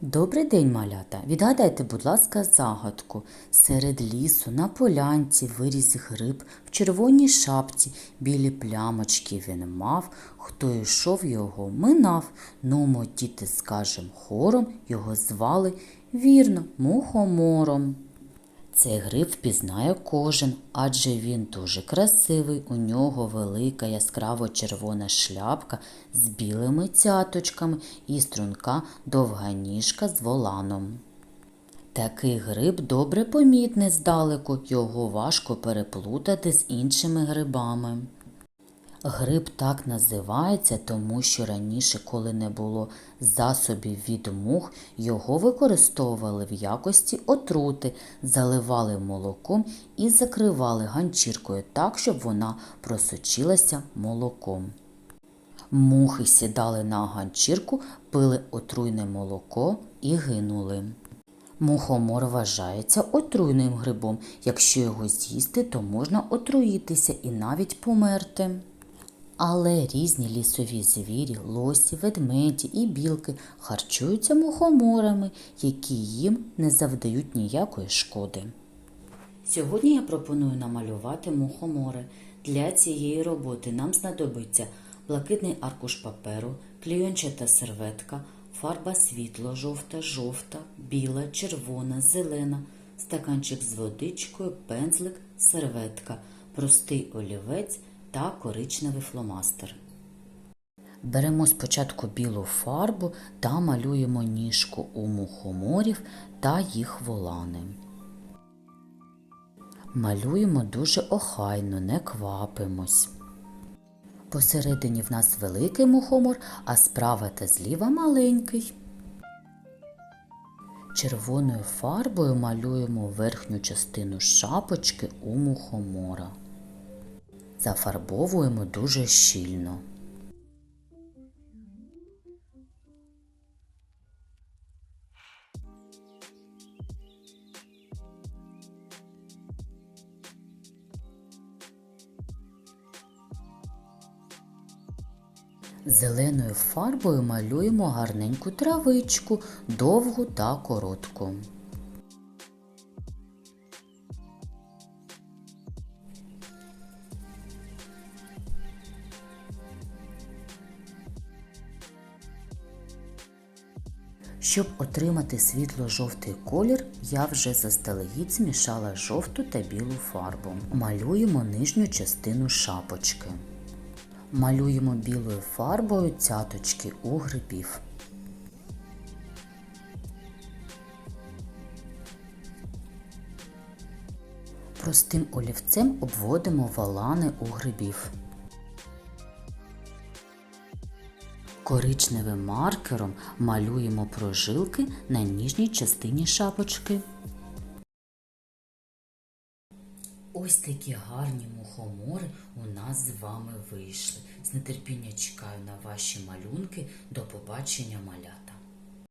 Добрий день, малята. Відгадайте, будь ласка, загадку. Серед лісу на полянці виріс гриб в червоній шапці, білі плямочки він мав. Хто йшов його, минав. Ну, мо діти, скажем хором, його звали вірно, мухомором. Цей гриб впізнає кожен, адже він дуже красивий. У нього велика яскраво червона шляпка з білими цяточками і струнка довга ніжка з воланом. Такий гриб добре помітний здалеку, його важко переплутати з іншими грибами. Гриб так називається, тому що раніше, коли не було засобів від мух, його використовували в якості отрути, заливали молоком і закривали ганчіркою так, щоб вона просочилася молоком. Мухи сідали на ганчірку, пили отруйне молоко і гинули. Мухомор вважається отруйним грибом. Якщо його з'їсти, то можна отруїтися і навіть померти. Але різні лісові звірі, лосі, ведмеді і білки харчуються мухоморами, які їм не завдають ніякої шкоди. Сьогодні я пропоную намалювати мухомори. Для цієї роботи нам знадобиться блакитний аркуш паперу, клейончата серветка, фарба світло, жовта, жовта, біла, червона, зелена, стаканчик з водичкою, пензлик, серветка, простий олівець та коричневий фломастер. Беремо спочатку білу фарбу та малюємо ніжку у мухоморів та їх волани. Малюємо дуже охайно, не квапимось. Посередині в нас великий мухомор, а справа та зліва маленький. Червоною фарбою малюємо верхню частину шапочки у мухомора. Зафарбовуємо дуже щільно. Зеленою фарбою малюємо гарненьку травичку, довгу та коротку. Щоб отримати світло-жовтий колір, я вже заздалегідь змішала жовту та білу фарбу. Малюємо нижню частину шапочки. Малюємо білою фарбою цяточки у грибів. Простим олівцем обводимо валани у грибів. Коричневим маркером малюємо прожилки на ніжній частині шапочки. Ось такі гарні мухомори у нас з вами вийшли. З нетерпіння чекаю на ваші малюнки. До побачення, малята!